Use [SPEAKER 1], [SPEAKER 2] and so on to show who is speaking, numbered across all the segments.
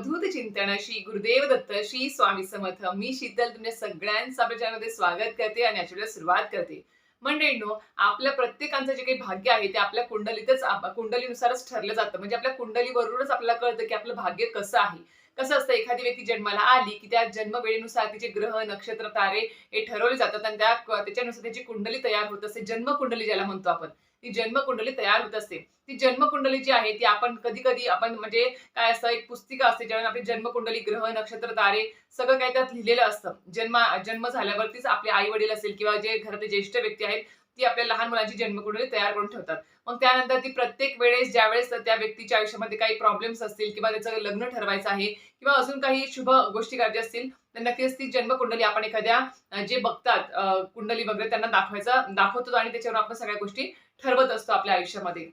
[SPEAKER 1] अवधूत चिंतनाशी श्री गुरुदेव दत्त श्री स्वामी समर्थ. मी शीतल तुमच्या सगळ्यांचं आपल्या चॅनलमध्ये स्वागत करते आणि याच्या सुरुवात करते. मंडळींनो आपल्या प्रत्येकाचं जे काही भाग्य आहे ते आपल्या कुंडलीतच कुंडलीनुसारच ठरलं जातं. म्हणजे आपल्या कुंडलीवरूनच आपल्याला कळतं की आपलं भाग्य कसं आहे. कसं असतं एखादी व्यक्ती जन्माला आली की त्या जन्मवेळेनुसार तिचे ग्रह नक्षत्र तारे हे ठरवले जातात आणि त्या त्याच्यानुसार त्याची कुंडली तयार होत असते. जन्मकुंडली ज्याला म्हणतो आपण. ती जन्मकुंडली तयार होत असते. ती जन्मकुंडली जी आहे ती आपण कधी कधी आपण म्हणजे काय असतं एक पुस्तिका असते ज्यावेळी आपली जन्मकुंडली ग्रह नक्षत्र तारे सगळं काय त्यात लिहिलेलं असतं. जन्म जन्म झाल्यावरतीच आपले आई वडील असेल किंवा जे घरातले ज्येष्ठ व्यक्ती आहेत ती आपल्या लहान मुलांची जन्मकुंडली तयार करून ठेवतात. मग त्यानंतर ती प्रत्येक वेळेस ज्यावेळेस त्या व्यक्तीच्या आयुष्यामध्ये काही प्रॉब्लेम्स असतील किंवा त्याचं लग्न ठरवायचं आहे किंवा अजून काही शुभ गोष्टी करायच्या असतील तर नक्कीच ती जन्मकुंडली आपण एखाद्या जे बघतात कुंडली वगैरे त्यांना दाखवायचा दाखवतो आणि त्याच्यावर आपण सगळ्या गोष्टी ठरवत असतो आपल्या आयुष्यामध्ये.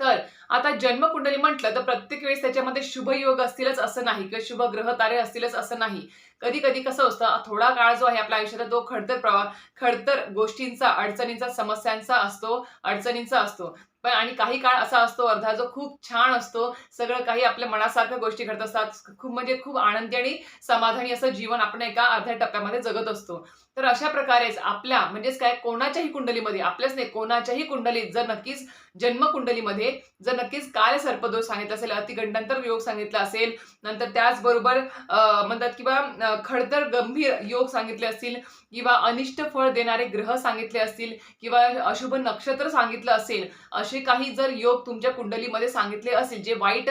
[SPEAKER 1] तर आता जन्मकुंडली म्हटलं तर प्रत्येक वेळेस त्याच्यामध्ये शुभ योग असतीलच असं नाही किंवा शुभ ग्रह तारे असतीलच असं नाही. कधी कधी कसं असतं थोडा काळ जो आहे आपल्या आयुष्यात तो खडतर प्रवाह खडतर गोष्टींचा अडचणींचा समस्यांचा असतो अडचणींचा असतो. पण आणि काही काळ असा असतो अर्धा जो खूप छान असतो सगळं काही आपल्या मनासारख्या गोष्टी घडत असतात खूप म्हणजे खूप आनंदी आणि समाधानी असं जीवन आपण एका अर्ध्या टप्प्यामध्ये जगत असतो. तर अशा प्रकारेच आपल्या म्हणजेच काय कोणाच्याही कुंडलीमध्ये आपल्याच नाही कोणाच्याही कुंडलीत जर नक्कीच जन्मकुंडलीमध्ये जर नक्कीच काल सर्पदोष सांगितलं असेल अतिगंडांतर योग सांगितला असेल नंतर त्याचबरोबर म्हणतात किंवा खडतर गंभीर योग सांगितले असतील किंवा अनिष्ट फळ देणारे ग्रह सांगितले असतील किंवा अशुभ नक्षत्र सांगितलं असेल असे काही जर योग तुमच्या कुंडलीमध्ये सांगितले असेल जे वाईट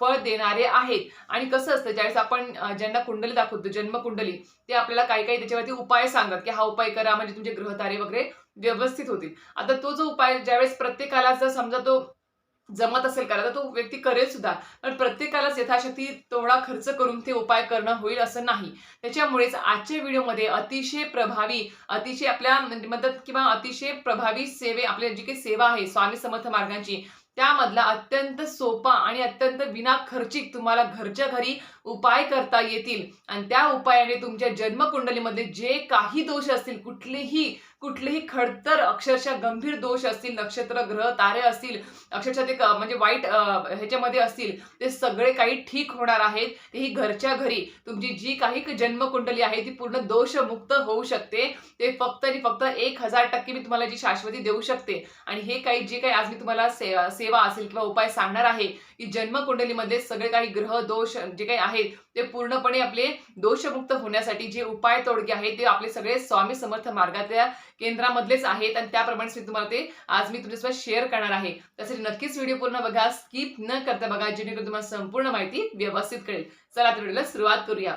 [SPEAKER 1] फळ देणारे आहेत. आणि कसं असतं ज्यावेळेस आपण ज्यांना कुंडली दाखवतो जन्मकुंडली ते आपल्याला काही काही त्याच्यावरती उपाय सांगतात की हा उपाय करा म्हणजे तुमचे ग्रहतारे वगैरे व्यवस्थित होतील. आता तो जो उपाय ज्यावेळेस प्रत्येकाला जर समजा तो जमत असेल करायला तर तो व्यक्ती करेल सुद्धा. पण प्रत्येकालाच यथाशक्ती तेवढा खर्च करून ते उपाय करणं होईल असं नाही. त्याच्यामुळेच आजच्या व्हिडिओमध्ये अतिशय प्रभावी अतिशय आपल्या म्हणजे म्हणतात किंवा अतिशय प्रभावी सेवे आपल्या जी काही सेवा आहे स्वामी समर्थ मार्गांची त्यामधला अत्यंत सोपा आणि अत्यंत विना खर्चिक तुम्हाला घरच्या घरी उपाय करता येतील. आणि त्या उपायाने तुमच्या जन्मकुंडलीमध्ये जे काही दोष असतील कुठलेही कुठलेही खडतर अक्षरशः गंभीर दोष असतील नक्षत्र ग्रह तारे असतील अक्षरशः ते म्हणजे वाईट ह्याच्यामध्ये असतील ते सगळे काही ठीक होणार आहेत. तेही घरच्या घरी. तुमची जी काही जन्मकुंडली आहे ती पूर्ण दोषमुक्त होऊ शकते. ते फक्त आणि फक्त एक हजार टक्के मी तुम्हाला जी शाश्वती देऊ शकते. आणि हे काही जे काही आज मी तुम्हाला से- सेवा असेल किंवा उपाय सांगणार आहे की जन्मकुंडलीमध्ये सगळे काही ग्रह दोष जे काही आहे आहेत. ते पूर्णपणे आपले दोषमुक्त होण्यासाठी जे उपाय तोडगे आहेत ते आपले सगळे स्वामी समर्थ मार्गातल्या केंद्रामधलेच आहेत आणि त्याप्रमाणेच मी तुम्हाला ते आज मी तुमच्यासोबत शेअर करणार आहे. त्यासाठी नक्कीच व्हिडिओ पूर्ण बघा स्किप न करता बघा जेणेकरून तुम्हाला संपूर्ण माहिती व्यवस्थित कळेल. चला तर व्हिडिओला सुरुवात करूया.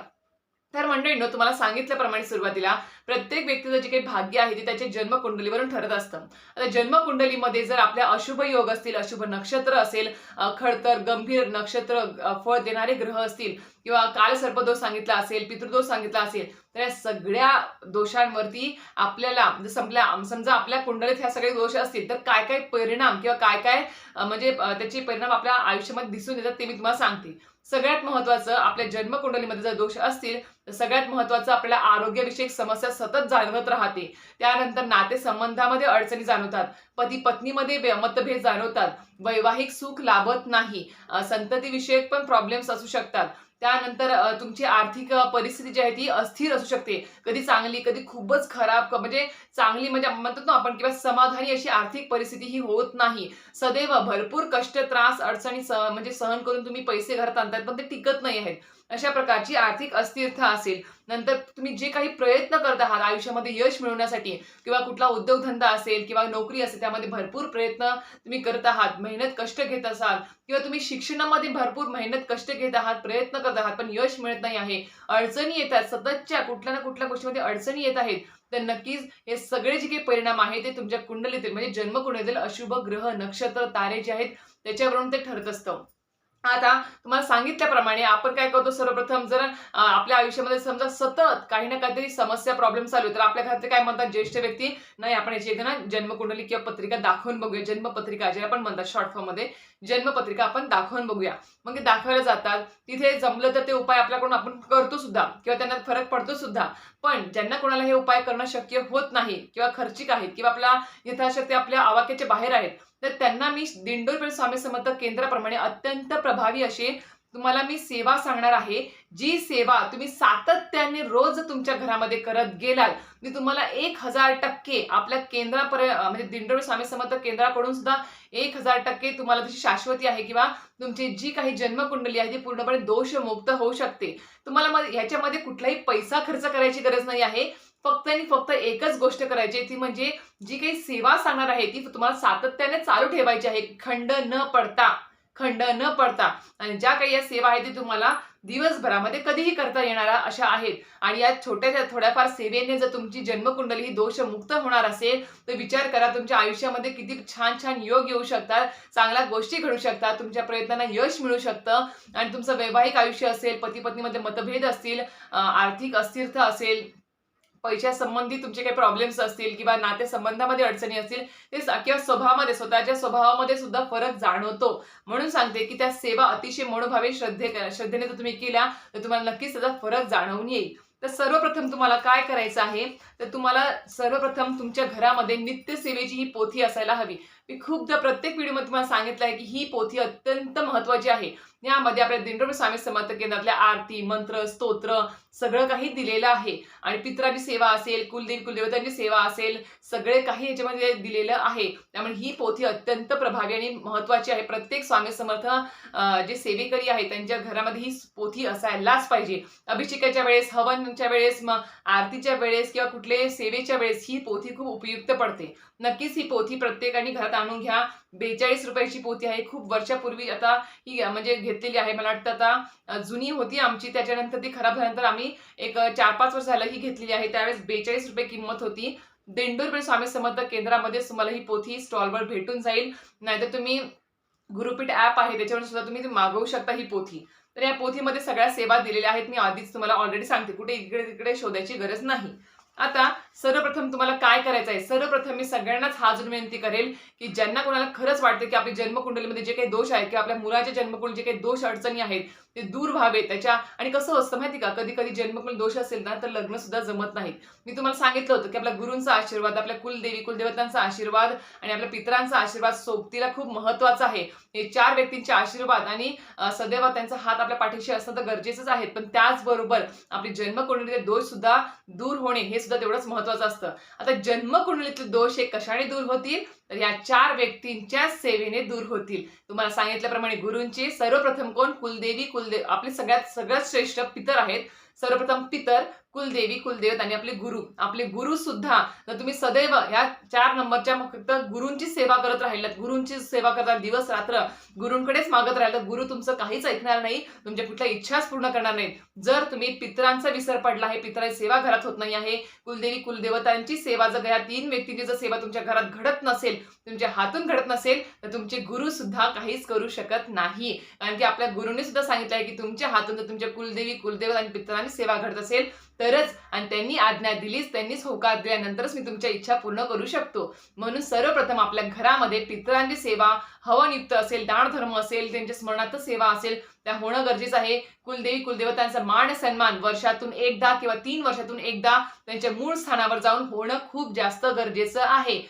[SPEAKER 1] तर मंडळींनो तुम्हाला सांगितल्याप्रमाणे सुरुवातीला प्रत्येक व्यक्तीचं जे काही भाग्य आहे ते त्याच्या जन्मकुंडलीवरून ठरत असतं. आता जन्मकुंडलीमध्ये जर आपल्या अशुभ योग असतील अशुभ नक्षत्र असेल खडतर गंभीर नक्षत्र फळ देणारे ग्रह असतील किंवा कालसर्पदोष सांगितला असेल पितृदोष सांगितला असेल तर या सगळ्या दोषांवरती आपल्याला समजा संपल्या समजा आपल्या कुंडलीत ह्या सगळे दोष असतील तर काय काय परिणाम किंवा काय काय म्हणजे त्याचे परिणाम आपल्या आयुष्यामध्ये दिसून येतात ते मी तुम्हाला सांगते. सगळ्यात महत्वाचं आपल्या जन्मकुंडलीमध्ये जर दोष असतील तर सगळ्यात महत्वाचं आपल्याला आरोग्यविषयक समस्या सतत जाणवत राहते. त्यानंतर नातेसंबंधामध्ये अडचणी जाणवतात. पती पत्नीमध्ये मतभेद जाणवतात. वैवाहिक सुख लाभत नाही. संततीविषयक पण प्रॉब्लेम्स असू शकतात. त्यानंतर तुमची आर्थिक परिस्थिती जी आहे ती अस्थिर असू शकते. कधी चांगली कधी खूपच खराब म्हणजे चांगली म्हणजे म्हणतात ना आपण किंवा समाधानी अशी आर्थिक परिस्थिती ही होत नाही. सदैव भरपूर कष्ट त्रास अडचणी सह म्हणजे सहन करून तुम्ही पैसे घरात आणतात पण ते टिकत नाही आहेत. अशा प्रकारची आर्थिक अस्थिरता असेल. नंतर तुम्ही जे काही प्रयत्न करत आहात आयुष्यामध्ये यश मिळवण्यासाठी किंवा कुठला उद्योगधंदा असेल किंवा नोकरी असेल त्यामध्ये भरपूर प्रयत्न तुम्ही करत आहात मेहनत कष्ट घेत असाल किंवा तुम्ही शिक्षणामध्ये भरपूर मेहनत कष्ट घेत आहात प्रयत्न करत आहात पण यश मिळत नाही आहे अडचणी येतात सततच्या कुठल्या ना कुठल्या गोष्टीमध्ये अडचणी येत आहेत तर नक्कीच हे सगळे जे काही परिणाम आहेत ते तुमच्या कुंडलीतील म्हणजे जन्मकुंडलीतील अशुभ ग्रह नक्षत्र तारे जे आहेत त्याच्यावरून ते ठरत असतं. आता तुम्हाला सांगितल्याप्रमाणे आपण काय करतो? सर्वप्रथम जर आपल्या आयुष्यामध्ये समजा सतत काही ना काहीतरी समस्या प्रॉब्लेम चालू आहे तर आपल्या घरातले काय म्हणतात? ज्येष्ठ व्यक्ती नाही आपण याची एकदा ना जन्मकुंडली किंवा पत्रिका दाखवून बघूया. जन्मपत्रिका ज्याला आपण म्हणतात शॉर्ट फॉर्ममध्ये जन्मपत्रिका आपण दाखवून बघूया. मग ते दाखवायला जातात. तिथे जमलं तर ते उपाय आपल्याकडून आपण करतो सुद्धा किंवा त्यांना फरक पडतो सुद्धा. पण ज्यांना कोणाला हे उपाय करणं शक्य होत नाही किंवा खर्चिक आहेत किंवा आपल्या यथाशक्ती आपल्या आवाक्याच्या बाहेर आहेत तर त्यांना मी दिंडोरपेठ स्वामी समर्थ केंद्राप्रमाणे अत्यंत प्रभावी असे तुम्हाला मी सेवा सांगणार आहे. जी सेवा तुम्ही सातत्याने रोज तुमच्या घरामध्ये करत गेलात मी तुम्हाला एक हजार टक्के आपल्या केंद्रापर्यंत म्हणजे दिंडोरी स्वामी समर्थ केंद्राकडून सुद्धा एक हजार टक्के तुम्हाला तशी शाश्वती आहे किंवा तुमची जी काही जन्मकुंडली आहे ती पूर्णपणे दोषमुक्त होऊ शकते. तुम्हाला ह्याच्यामध्ये कुठलाही पैसा खर्च करायची गरज नाही आहे. फक्त आणि फक्त एकच गोष्ट करायची आहे ती म्हणजे जी काही सेवा सांगणार आहे ती तुम्हाला सातत्याने चालू ठेवायची आहे. खंड न पडता खंड न पडता. आणि ज्या काही या सेवा आहेत ती तुम्हाला दिवसभरामध्ये कधीही करता येणाऱ्या अशा आहेत. आणि या छोट्याशा थोड्याफार सेवेने जर तुमची जन्मकुंडली ही दोषमुक्त होणार असेल तर विचार करा तुमच्या आयुष्यामध्ये किती छान छान योग येऊ शकतात चांगल्या गोष्टी घडू शकतात तुमच्या प्रयत्नांना यश मिळू शकतं. आणि तुमचं वैवाहिक आयुष्य असेल पती पत्नीमध्ये मतभेद असतील आर्थिक अस्थिरता असेल पैशा संबंधी तुमचे काही प्रॉब्लेम्स असतील किंवा नातेसंबंधामध्ये अडचणी असतील ते किंवा स्वभावामध्ये स्वतःच्या स्वभावामध्ये सुद्धा फरक जाणवतो. म्हणून सांगते की त्या सेवा अतिशय मनोभावे श्रद्धे श्रद्धेने जर तुम्ही केल्या तर तुम्हाला नक्कीच त्याचा फरक जाणवून येईल. तर सर्वप्रथम तुम्हाला काय करायचं आहे? तर तुम्हाला सर्वप्रथम तुमच्या घरामध्ये नित्य सेवेची ही पोथी असायला हवी. मी खूपदा प्रत्येक व्हिडिओमध्ये तुम्हाला सांगितलं आहे की ही पोथी अत्यंत महत्वाची आहे. यामध्ये आपल्या दिंडोरी स्वामी समर्थ केंद्रातल्या आरती मंत्र स्तोत्र सगळं काही दिलेलं आहे. आणि पित्राची सेवा असेल कुलदेवी कुलदेवतांची सेवा असेल सगळे काही याच्यामध्ये दिलेलं आहे. त्यामुळे ही पोथी अत्यंत प्रभावी आणि महत्वाची आहे. प्रत्येक स्वामी समर्थ जे सेवेकरी आहे त्यांच्या घरामध्ये ही पोथी असायलाच पाहिजे. अभिषेकाच्या वेळेस हवनच्या वेळेस मग आरतीच्या वेळेस किंवा कुठले सेवेच्या वेळेस ही पोथी खूप उपयुक्त पडते. नक्कीच ही पोथी प्रत्येकाने घरात जाणून घ्या. बेचाळीस रुपयाची पोथी आहे. खूप वर्षापूर्वी आता ही म्हणजे घेतलेली आहे. मला वाटतं आता जुनी होती आमची. त्याच्यानंतर ती खराब झाल्यानंतर आम्ही एक चार पाच वर्ष झालं ही घेतलेली आहे. त्यावेळेस बेचाळीस रुपये किंमत होती. दिंडोरपेठ स्वामी समर्थ केंद्रामध्ये तुम्हाला ही पोथी स्टॉलवर भेटून जाईल. नाहीतर तुम्ही गुरुपीठ ऍप आहे. त्याच्यावर सुद्धा तुम्ही मागवू शकता ही पोथी. तर या पोथीमध्ये सगळ्या सेवा दिलेल्या आहेत. मी आधीच तुम्हाला ऑलरेडी सांगते. कुठे इकडे तिकडे शोधायची गरज नाही. आता सर्वप्रथम तुम्हाला काय करायचं आहे सर्वप्रथम मी सगळ्यांनाच हा अजून विनंती करेल की ज्यांना कोणाला खरंच वाटतं की आपली जन्मकुंडलीमध्ये जे काही दोष आहेत किंवा आपल्या मुलाच्या जन्मकुंडली जे काही दोष अडचणी आहेत ते दूर व्हावे त्याच्या. आणि कसं असतं माहिती का कधी कधी जन्मकुल दोष असेल ना तर लग्न सुद्धा जमत नाहीत. मी तुम्हाला सांगितलं होतं की आपल्या गुरूंचा आशीर्वाद आपल्या कुलदेवी कुलदेवतांचा आशीर्वाद आणि आपल्या पितरांचा आशीर्वाद सोबतीला खूप महत्त्वाचा आहे. हे चार व्यक्तींचे आशीर्वाद आणि सदैव त्यांचा हात आपल्या पाठीशी असणं तर गरजेचंच आहे. पण त्याचबरोबर आपली जन्मकुंडलीचे दोष सुद्धा दूर होणे हे सुद्धा तेवढंच महत्वाचं असतं. आता जन्मकुंडलीतले दोष हे कशाने दूर होतील? तर या चार व्यक्तींच्या सेवेने दूर होतील. तुम्हाला सांगितल्याप्रमाणे गुरूंची सर्वप्रथम कोण? कुलदेवी कुलदेव आपले सगळ्यात सगळ्यात श्रेष्ठ पितर आहेत. सर्वप्रथम पितर कुलदेवी कुलदेवत आणि आपले गुरु. आपले गुरु सुद्धा जर तुम्ही सदैव या चार नंबरच्या फक्त गुरूंची सेवा करत राहिलात गुरूंची सेवा करतात दिवस रात्र गुरूंकडेच मागत राहिलात गुरु तुमचं काहीच ऐकणार नाही तुमच्या कुठल्या इच्छाच पूर्ण करणार नाही. जर तुम्ही पितरांचा विसर पडला आहे पितरांची सेवा घरात होत नाही आहे कुलदेवी कुलदेवतांची सेवा जर या तीन व्यक्तींची जर सेवा तुमच्या घरात घडत नसेल तुमच्या हातून घडत नसेल तर तुमचे गुरु सुद्धा काहीच करू शकत नाही. कारण की आपल्या गुरुने सुद्धा सांगितलं आहे की तुमच्या हातून जर तुमच्या कुलदेवी कुलदेवत आणि पितरांची सेवा घडत असेल तरच आणि त्यांनी आज्ञा दिलीच त्यांनीच होकार दिल्यानंतरच मी तुमच्या इच्छा पूर्ण करू शकतो. म्हणून सर्वप्रथम आपल्या घरामध्ये पितरांची सेवा हवनयुक्त असेल दानधर्म असेल त्यांच्या स्मरणार्थ सेवा असेल त्या होणं गरजेचं आहे. कुलदेवी कुलदेवतांचा मान सन्मान वर्षातून एकदा किंवा तीन वर्षातून एकदा त्यांच्या मूळ स्थानावर जाऊन होणं खूप जास्त गरजेचं आहे.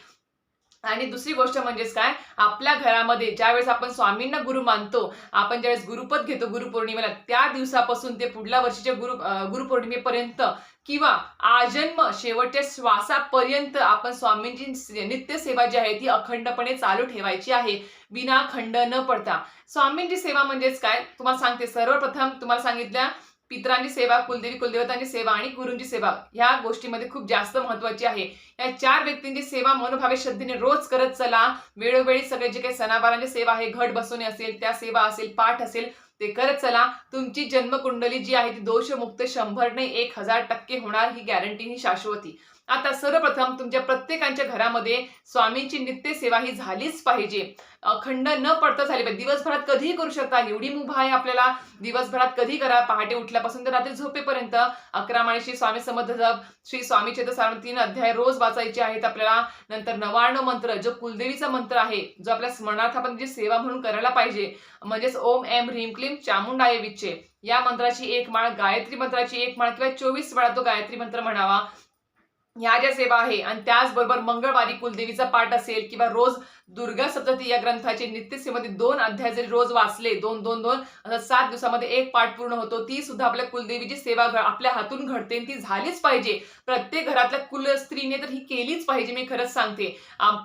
[SPEAKER 1] आणि दुसरी गोष्ट म्हणजेच काय? आपल्या घरामध्ये ज्यावेळेस आपण स्वामींना गुरु मानतो आपण ज्यावेळेस गुरुपद घेतो गुरुपौर्णिमेला त्या दिवसापासून ते पुढल्या वर्षीच्या गुरु गुरुपौर्णिमेपर्यंत किंवा आजन्म शेवटच्या श्वासापर्यंत आपण स्वामींची नित्य सेवा जी आहे ती अखंडपणे चालू ठेवायची आहे विना खंड न पडता. स्वामींची सेवा म्हणजेच काय? तुम्हाला सांगते सर्वप्रथम तुम्हाला सांगितल्या पितरांची सेवा कुलदेवी कुलदेवतांची सेवा आणि गुरूंची सेवा ह्या गोष्टीमध्ये खूप जास्त महत्वाची आहे. या चार व्यक्तींची सेवा मनोभावे श्रद्धेने रोज करत चला. वेळोवेळी सगळे जे काही सणावारांची सेवा आहे घट बसवणे असेल त्या सेवा असेल पाठ असेल ते करत चला. तुमची जन्मकुंडली जी आहे ती दोषमुक्त शंभर ने एक हजार टक्के होणार ही गॅरंटी ही शाश्वती. आता सर्वप्रथम तुमच्या प्रत्येकांच्या घरामध्ये स्वामींची नित्य सेवा ही झालीच पाहिजे. अखंड न पडता झाली पाहिजे. दिवसभरात कधीही करू शकता. एवढी मुभा आहे आपल्याला. दिवसभरात कधी करा. पहाटे उठल्यापासून तर रात्री झोपेपर्यंत. अकरा माळी श्री स्वामी समर्थ जप श्री स्वामी चेतसारण तीन अध्याय रोज वाचायचे आहेत आपल्याला. नंतर नवार्ण मंत्र जो कुलदेवीचा मंत्र आहे जो आपल्या स्मरणार्थ आपण जी सेवा म्हणून करायला पाहिजे म्हणजेच ओम एम ह्रीम क्लीम चामुंडाय विच्चे. या मंत्राची एक माळ गायत्री मंत्राची एक माळ किंवा चोवीस वेळा तो गायत्री मंत्र म्हणावा. ह्या ज्या सेवा आहे. आणि त्याचबरोबर मंगळवारी कुलदेवीचा पाठ असेल किंवा रोज दुर्गा सप्तती या ग्रंथाचे नित्यसेमध्ये दोन अध्याय जरी रोज वाचले दोन दोन दोन असं सात दिवसामध्ये एक पाठ पूर्ण होतो ती सुद्धा आपल्या कुलदेवीची सेवा आपल्या हातून घडते आणि ती झालीच पाहिजे. प्रत्येक घरातल्या कुल स्त्रीने तर ही केलीच पाहिजे मी खरंच सांगते.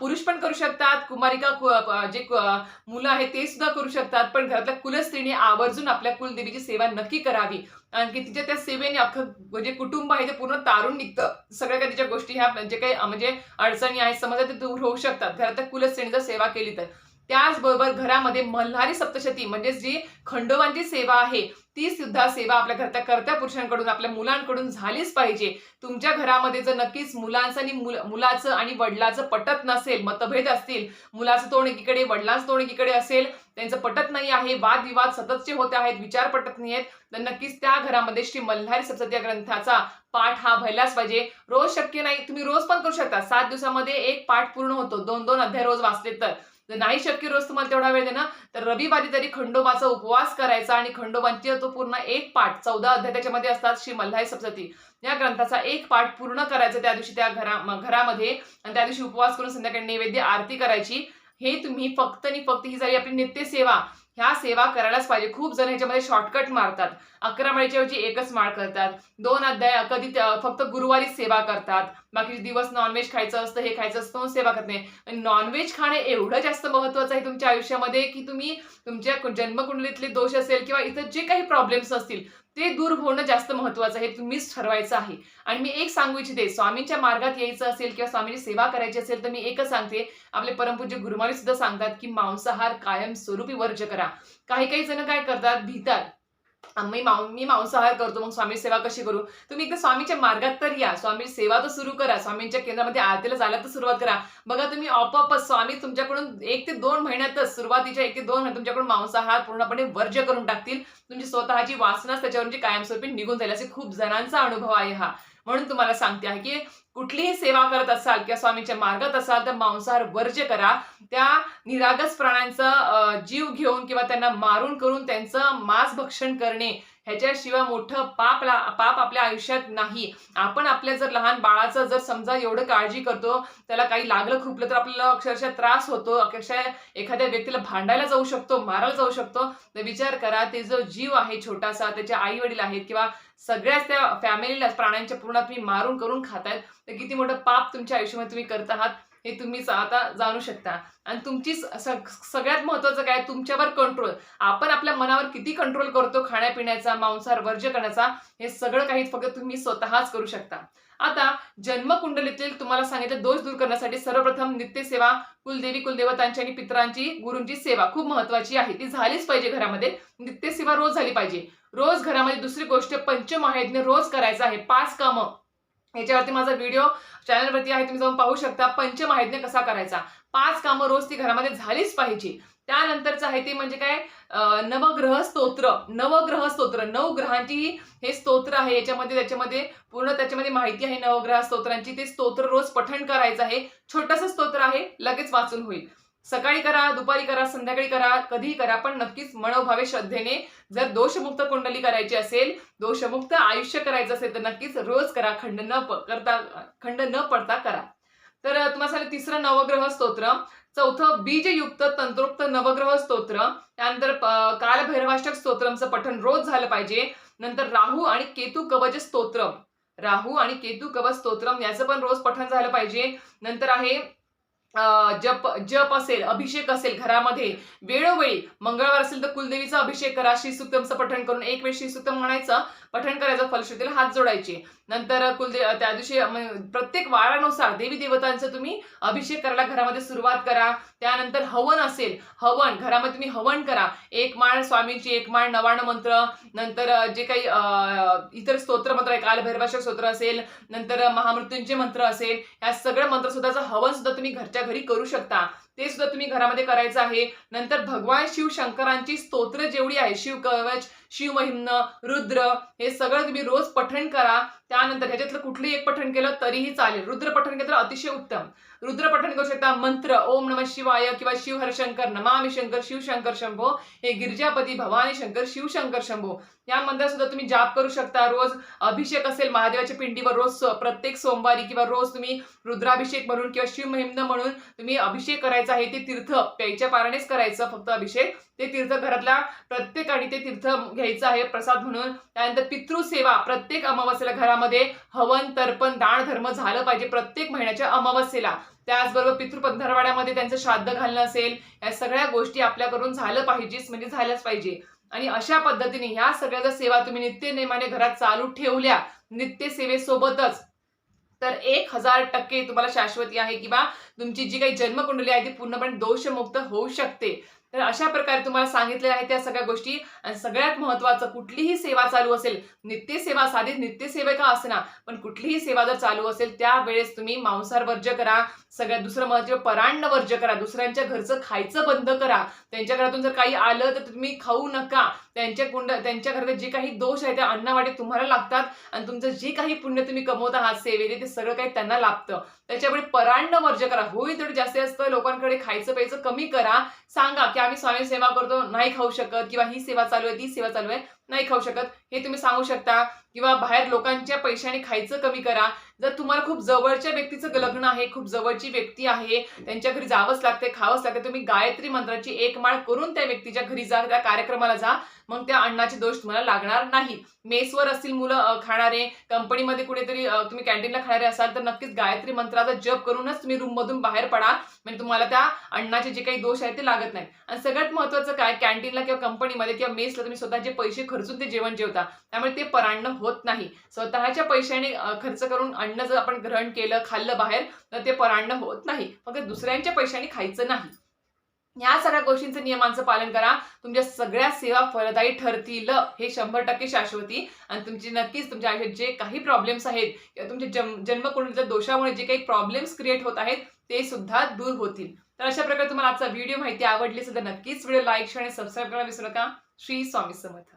[SPEAKER 1] पुरुष पण करू शकतात कुमारिका जे मुलं आहेत ते सुद्धा करू शकतात पण घरातल्या कुलस्त्रीने आवर्जून आपल्या कुलदेवीची सेवा नक्की करावी. आणखी तिच्या त्या सेवेने अख्खं म्हणजे कुटुंब आहे ते पूर्ण तारून निघतं. सगळ्या काही तिच्या गोष्टी ह्या जे काही म्हणजे अडचणी आहेत समजा ते दूर होऊ शकतात. घरातल्या कुलस्त्रीने जर सेवा केली तर. त्याचबरोबर घरामध्ये मल्हारी सप्तशती म्हणजे जी खंडोबांची सेवा आहे ती सुद्धा सेवा आपल्या घरच्या कर्त्या पुरुषांकडून आपल्या मुलांकडून झालीच पाहिजे. तुमच्या घरामध्ये जर नक्कीच मुलांचं आणि मुल- मुलाचं आणि वडिलाचं पटत नसेल मतभेद असतील मुलाचं तोंड एकीकडे वडिलांचं तोंड एकीकडे असेल त्यांचं पटत नाही आहे वादविवाद सततचे होते आहेत विचार पटत नाही आहेत तर नक्कीच त्या घरामध्ये श्री मल्हारी सतत या ग्रंथाचा पाठ हा व्हायलाच पाहिजे. रोज शक्य नाही तुम्ही रोज पण करू शकता. सात दिवसामध्ये एक पाठ पूर्ण होतो. दोन दोन अध्याय रोज वाचले तर. जर नाही शक्य रोज तुम्हाला तेवढा वेळ देणं तर रविवारी तरी खंडोबाचा उपवास करायचा आणि खंडोबांची तो पूर्ण एक पाठ चौदा अध्याय त्याच्यामध्ये असतात श्री मल्हारी सप्तती या ग्रंथाचा एक पाठ पूर्ण करायचा त्या दिवशी त्या घरा घरामध्ये आणि त्या दिवशी उपवास करून संध्याकाळी नैवेद्य आरती करायची. हे तुम्ही फक्त आणि फक्त ही झाली आपली नित्यसेवा ह्या सेवा करायलाच पाहिजे. खूप जण ह्याच्यामध्ये शॉर्टकट मारतात. अकरा माळीच्या ऐवजी एकच माळ करतात. दोन अध्याय कधी फक्त गुरुवारी सेवा करतात. बाकी दिवस नॉनव्हेज खायचं असतं हे खायचं असतं सेवा करत नाही. नॉनव्हेज खाणे एवढं जास्त महत्वाचं आहे तुमच्या आयुष्यामध्ये की तुम्ही तुमच्या जन्मकुंडलीतले दोष असेल किंवा इतर जे काही प्रॉब्लेम्स असतील ते दूर होणं जास्त महत्वाचं आहे तुम्हीच ठरवायचं आहे. आणि मी एक सांगू इच्छिते स्वामींच्या मार्गात यायचं असेल किंवा स्वामींची सेवा करायची असेल तर मी एकच सांगते आपले परमपूज्य गुरुमारी सुद्धा सांगतात की मांसाहार कायम स्वरूपी वर्ज करा. काही काही जण काय करतात भीतात. आम्ही माऊ मी मांसाहार करतो मग स्वामी सेवा कशी करू? तुम्ही एकदा स्वामीच्या मार्गात तर या. स्वामी सेवा तर सुरू करा. स्वामींच्या केंद्रामध्ये आरतीला जायला तर सुरुवात करा. बघा तुम्ही आपोआपच स्वामी तुमच्याकडून एक ते दोन महिन्यातच सुरुवातीच्या एक ते दोन महिन्यात तुमच्याकडून मांसाहार पूर्णपणे वर्ज्य करून टाकतील. तुमची स्वतःची वासनाच त्याच्यावरून कायमस्वरूपी निघून जाईल. असे खूप जणांचा अनुभव आहे हा. म्हणून तुम्हाला सांगते आहे की कुठलीही सेवा करत असाल किंवा स्वामीच्या मार्गात असाल तर मांसाहार वर्ज्य करा. त्या निरागस प्राण्यांचा जीव घेऊन किंवा त्यांना मारून करून त्यांचं मांस भक्षण करणे ह्याच्याशिवाय मोठं पाप ला- पाप आपल्या आयुष्यात नाही. आपण आपल्या जर लहान बाळाचं जर समजा एवढं काळजी करतो त्याला काही लागलं खुपलं तर आपल्याला अक्षरशः त्रास होतो. अक्षरशः एखाद्या व्यक्तीला भांडायला जाऊ शकतो मारायला जाऊ शकतो. तर विचार करा ते जो जीव आहे छोटासा त्याचे आई वडील आहेत किंवा सगळ्याच त्या फॅमिलीला प्राण्यांच्या पूर्ण तुम्ही मारून करून खातायत. तर किती मोठं पाप तुमच्या आयुष्यामध्ये तुम्ही करत आहात. हे तुम्ही आता जाणू शकता. आणि तुमची सगळ्यात महत्वाचं काय? तुमच्यावर कंट्रोल आपण आपल्या मनावर किती कंट्रोल करतो खाण्यापिण्याचा मांसाहार वर्ज्य करण्याचा हे सगळं काही फक्त तुम्ही स्वतःच करू शकता. आता जन्मकुंडलीतील तुम्हाला सांगितलं दोष दूर करण्यासाठी सर्वप्रथम नित्यसेवा कुलदेवी कुलदेवतांची आणि पितरांची गुरूंची सेवा खूप महत्वाची आहे. ती झालीच पाहिजे घरामध्ये. नित्यसेवा रोज झाली पाहिजे. रोज घरामध्ये दुसरी गोष्ट पंचमहायज्ञ रोज करायचं आहे. पाच कामं. याच्यावरती माझा व्हिडिओ चॅनलवरती आहे तुम्ही जाऊन पाहू शकता. पंचमहायज्ञ कसा करायचा? पाच कामं रोज ती घरामध्ये झालीच पाहिजे. त्यानंतरचं आहे ते म्हणजे काय? नवग्रह स्तोत्र. नवग्रह स्तोत्र. नऊ ग्रहांची हे स्तोत्र आहे. याच्यामध्ये त्याच्यामध्ये पूर्ण त्याच्यामध्ये माहिती आहे नवग्रह स्तोत्रांची. ते स्तोत्र रोज पठण करायचं आहे. छोटंसं स्तोत्र आहे लगेच वाचून होईल. सकाळी करा दुपारी करा संध्याकाळी करा कधीही करा पण नक्कीच मनोभावे श्रद्धेने जर दोषमुक्त कुंडली करायची असेल दोषमुक्त आयुष्य करायचं असेल तर नक्कीच रोज करा खंड न करता खंड न पडता करा. तर तुम्हाला सांगितलं तिसरं नवग्रह स्तोत्र चौथं बीजयुक्त तंत्रोक्त नवग्रह स्तोत्र त्यानंतर कालभैरवाष्टक स्तोत्रमचं पठण रोज झालं पाहिजे नंतर राहू आणि केतू कवच स्तोत्रम. राहू आणि केतू कवच स्तोत्रम याचं पण रोज पठण झालं पाहिजे. नंतर आहे जप जप असेल अभिषेक असेल घरामध्ये वेळोवेळी मंगळवार असेल तर कुलदेवीचा अभिषेक करा श्रीसुक्तमचं पठण करून एक वेळ श्रीसुक्तम म्हणायचं पठण करायचं फलश्रुतीला हात जोडायचे. नंतर कुलदे त्या दिवशी प्रत्येक वारानुसार देवी देवतांचा तुम्ही अभिषेक करायला घरामध्ये सुरुवात करा. त्यानंतर हवन असेल हवन घरामध्ये तुम्ही हवन करा. एक माळ स्वामीची एक माळ नवाण मंत्र. नंतर जे काही अं, इतर स्तोत्र मंत्र आहे कालभैरवाशक स्तोत्र असेल नंतर महामृत्यूंचे मंत्र असेल या सगळ्या मंत्र सुद्धाचं हवन सुद्धा तुम्ही घरच्या घरी करू शकता. ते सुद्धा तुम्ही घरामध्ये करायचं आहे. नंतर भगवान शिव शंकरांची स्तोत्र जेवढी आहे शिव कवच शिवमहिम्न रुद्र हे सगळं तुम्ही रोज पठण करा. त्यानंतर ह्याच्यातलं कुठलंही एक पठण केलं तरीही चालेल. रुद्र पठण केलं तर अतिशय उत्तम. रुद्र पठण करू शकता मंत्र ओम नम शिवाय किंवा शिव हरशंकर नमामि शंकर शिवशंकर शंभो हे गिरिजापती भवानी शंकर शिवशंकर शंभो. या मंत्रात सुद्धा तुम्ही जाप करू शकता. रोज अभिषेक असेल महादेवाच्या पिंडीवर रोज प्रत्येक सोमवारी किंवा रोज तुम्ही रुद्राभिषेक म्हणून किंवा शिवमहिम्न म्हणून तुम्ही अभिषेक करायचा आहे. ते तीर्थ प्यायच्या पारानेच करायचं फक्त अभिषेक. ते तीर्थ घरातल्या प्रत्येकाने ते तीर्थ घ्यायचं आहे प्रसाद म्हणून. त्यानंतर पितृसेवा प्रत्येक अमावस्येला घरामध्ये हवन तर्पण दान धर्म झालं पाहिजे प्रत्येक महिन्याच्या अमावस्येला. त्याचबरोबर पितृपंधरवाड्यामध्ये त्यांचं श्राद्ध घालणं असेल या सगळ्या गोष्टी आपल्याकडून झालं पाहिजेच म्हणजे झाल्याच पाहिजे. आणि अशा पद्धतीने ह्या सगळ्या जर सेवा तुम्ही नित्य नेमाने घरात चालू ठेवल्या नित्य सेवेसोबतच तर एक हजार टक्के तुम्हाला शाश्वती आहे किंवा तुमची जी काही जन्मकुंडली आहे ती पूर्णपणे दोषमुक्त होऊ शकते. तर अशा प्रकारे तुम्हाला सांगितलेल्या आहेत त्या सगळ्या गोष्टी. आणि सगळ्यात महत्वाचं कुठलीही सेवा चालू असेल नित्यसेवा साधित नित्यसेविका असणार पण कुठलीही सेवा जर चालू असेल त्यावेळेस तुम्ही मांसाहार वर्ज्य करा सगळ्यात दुसरं महत्त्व परांड वर्ज्य करा दुसऱ्यांच्या घरचं खायचं बंद करा. त्यांच्या घरातून जर काही आलं तर तुम्ही खाऊ नका. त्यांच्या कुंड त्यांच्या घरात जे काही दोष आहे त्या अन्नावाटे तुम्हाला लागतात. आणि तुमचं जे काही पुण्य तुम्ही कमवत आहात सेवेने ते सगळं काही त्यांना लागतं त्याच्यामुळे परांड वर्ज्य करा. होईल तेवढं जास्तीत जास्त लोकांकडे खायचं प्यायचं कमी करा. सांगा की आम्ही स्वामी सेवा करतो नाही खाऊ शकत किंवा ही सेवा चालू आहे ती सेवा चालू आहे. नाही खाऊ शकत. हे तुम्ही सांगू शकता. किंवा बाहेर लोकांच्या पैशाने खायचं कमी करा. जर तुम्हाला खूप जवळच्या व्यक्तीचं लग्न आहे खूप जवळची व्यक्ती आहे त्यांच्या घरी जावंच लागते खावंच लागते तुम्ही गायत्री मंत्राची एक माळ करून त्या व्यक्तीच्या घरी जा त्या कार्यक्रमाला जा. मग त्या अन्नाचे दोष तुम्हाला लागणार नाही. मेसवर असतील मुलं खाणारे कंपनीमध्ये कुठेतरी तुम्ही कॅन्टीनला खाणारे असाल तर नक्कीच गायत्री मंत्राचा जप करूनच तुम्ही रूम मधून बाहेर पडा. म्हणजे तुम्हाला त्या अण्णाचे जे काही दोष आहेत ते लागत नाही आणि सगळ्यात महत्वाचं काय? कॅन्टीनला किंवा कंपनीमध्ये किंवा मेसला तुम्ही स्वतःचे पैसे खर्चून ते जेवण जेवता. त्यामुळे ते परान्न होत नाही. स्वतःच्या पैशाने खर्च करून अन्न जर आपण ग्रहण केलं खाल्लं बाहेर तर ते परान्न होत नाही. फक्त दुसऱ्यांच्या पैशाने खायचं नाही. या सगळ्या गोष्टींचं नियमांचं पालन करा. तुमच्या सगळ्या सेवा फलदायी ठरतील हे शंभर टक्के शाश्वती. आणि तुमची नक्कीच तुमच्या आयुष्यात जे काही प्रॉब्लेम्स आहेत किंवा तुमच्या जन्म जन्मकुंडलीच्या दोषामुळे जे काही प्रॉब्लेम्स क्रिएट होत आहेत ते सुद्धा दूर होतील. तर अशा प्रकारे तुम्हाला आजचा व्हिडिओ माहिती आवडली असेल तर नक्कीच व्हिडिओ लाईक शेअर आणि सबस्क्राईब करायला विसरू नका. श्री स्वामी समर्थ.